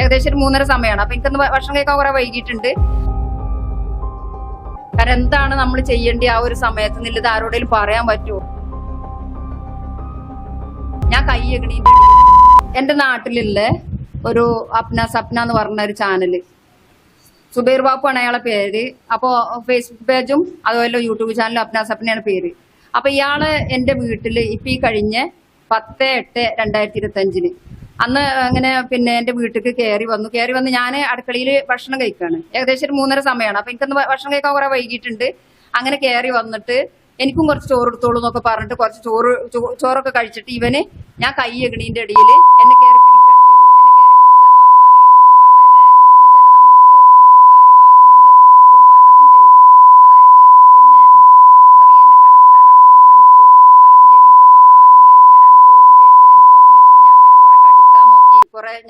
ഏകദേശം ഒരു മൂന്നര സമയമാണ്. അപ്പൊ എനിക്കൊന്ന് ഭക്ഷണം കഴിക്കാൻ കുറെ വൈകിട്ടുണ്ട് കാരണം എന്താണ് നമ്മൾ ചെയ്യേണ്ടി ആ ഒരു സമയത്ത് നില്ലത് ആരോടെങ്കിലും പറയാൻ പറ്റുമോ? ഞാൻ കൈ എന്റെ നാട്ടിലുള്ള ഒരു അപ്ന സപ്ന എന്ന് പറഞ്ഞ ഒരു ചാനൽ സുബൈർ ബാപ്പു അയാളെ പേര്. അപ്പോ ഫേസ്ബുക്ക് പേജും അതുപോലെ യൂട്യൂബ് ചാനലും അപ്ന സപ്നയാണ് പേര്. അപ്പൊ ഇയാൾ എന്റെ വീട്ടിൽ ഇപ്പൊ ഈ കഴിഞ്ഞ പത്ത് എട്ട് രണ്ടായിരത്തി ഇരുപത്തി അഞ്ചിന് അന്ന് അങ്ങനെ പിന്നെ എന്റെ വീട്ടിലേക്ക് കയറി വന്നു. കയറി വന്ന് ഞാൻ അടുക്കളയിൽ ഭക്ഷണം കഴിക്കാണ്. ഏകദേശം ഒരു മൂന്നര സമയമാണ് അപ്പൊ എനിക്കൊന്ന് ഭക്ഷണം കഴിക്കാൻ കുറെ വൈകിട്ടുണ്ട് അങ്ങനെ കയറി വന്നിട്ട് എനിക്കും കുറച്ച് ചോറ് എടുത്തോളൂ എന്നൊക്കെ പറഞ്ഞിട്ട് കുറച്ച് ചോറ് ചോറൊക്കെ കഴിച്ചിട്ട് ഇവന് ഞാൻ കൈ എഗണീന്റെ ഇടയിൽ എന്നെ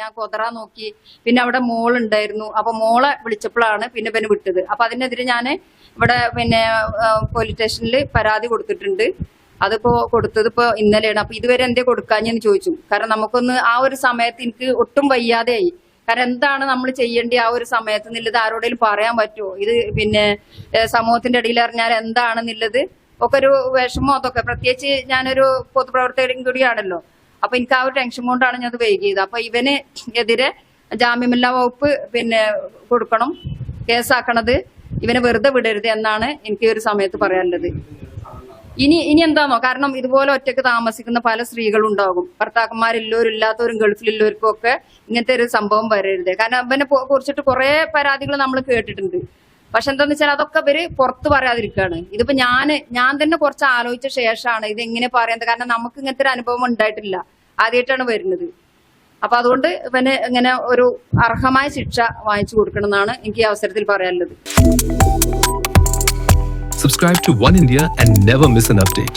ഞാൻ കൊതറാൻ നോക്കി. പിന്നെ അവിടെ മോൾ ഉണ്ടായിരുന്നു അപ്പൊ മോളെ വിളിച്ചപ്പോഴാണ് പിന്നെ ഇവന് വിട്ടത്. അപ്പൊ അതിനെതിരെ ഞാൻ ഇവിടെ പിന്നെ പോലീസ് സ്റ്റേഷനിൽ പരാതി കൊടുത്തിട്ടുണ്ട്. അതിപ്പോ കൊടുത്തത് ഇപ്പോ ഇന്നലെയാണ്. അപ്പൊ ഇതുവരെ എന്തേ കൊടുക്കാഞ്ഞെന്ന് ചോദിച്ചു. കാരണം നമുക്കൊന്ന് ആ ഒരു സമയത്ത് എനിക്ക് ഒട്ടും വയ്യാതെയായി. കാരണം എന്താണ് നമ്മൾ ചെയ്യേണ്ടി ആ ഒരു സമയത്ത് നില്ലത് ആരോടെങ്കിലും പറയാൻ പറ്റുമോ? ഇത് പിന്നെ സമൂഹത്തിന്റെ ഇടയിൽ അറിഞ്ഞാൽ എന്താണെന്നുള്ളത് ഒക്കെ ഒരു വിഷമോ അതൊക്കെ. പ്രത്യേകിച്ച് ഞാനൊരു പൊതുപ്രവർത്തകരും കൂടിയാണല്ലോ. അപ്പൊ എനിക്ക് ആ ഒരു ടെൻഷൻ കൊണ്ടാണ് ഞാൻ അത് വൈകിയത്. അപ്പൊ ഇവന് എതിരെ ജാമ്യമില്ലാ വകുപ്പ് പിന്നെ കൊടുക്കണം കേസാക്കണത്. ഇവനെ വെറുതെ വിടരുത് എന്നാണ് എനിക്ക് ഒരു സമയത്ത് പറയാനുള്ളത്. ഇനി ഇനി എന്താണോ കാരണം ഇതുപോലെ ഒറ്റയ്ക്ക് താമസിക്കുന്ന പല സ്ത്രീകളും ഉണ്ടാകും. ഭർത്താക്കന്മാരില്ലോരും ഇല്ലാത്തവരും ഗൾഫിലുള്ളവർക്കും ഒക്കെ ഇങ്ങനത്തെ ഒരു സംഭവം വരരുത്. കാരണം അവനെ കുറിച്ചിട്ട് കുറെ പരാതികൾ നമ്മൾ കേട്ടിട്ടുണ്ട്. പക്ഷെ എന്താന്ന് വെച്ചാൽ അതൊക്കെ ഇവർ പുറത്ത് പറയാതിരിക്കുകയാണ്. ഇതിപ്പോ ഞാൻ ഞാൻ തന്നെ കുറച്ച് ആലോചിച്ച ശേഷമാണ് ഇത് എങ്ങനെ പറയുന്നത്. കാരണം നമുക്ക് ഇങ്ങനത്തെ ഒരു അനുഭവം ഉണ്ടായിട്ടില്ല. ആദ്യമായിട്ടാണ് വരുന്നത്. അപ്പൊ അതുകൊണ്ട് ഇവന് ഇങ്ങനെ ഒരു അർഹമായ ശിക്ഷ വാങ്ങിച്ചു കൊടുക്കണം എന്നാണ് എനിക്ക് ഈ അവസരത്തിൽ പറയാനുള്ളത്. Subscribe to One India and never miss an update.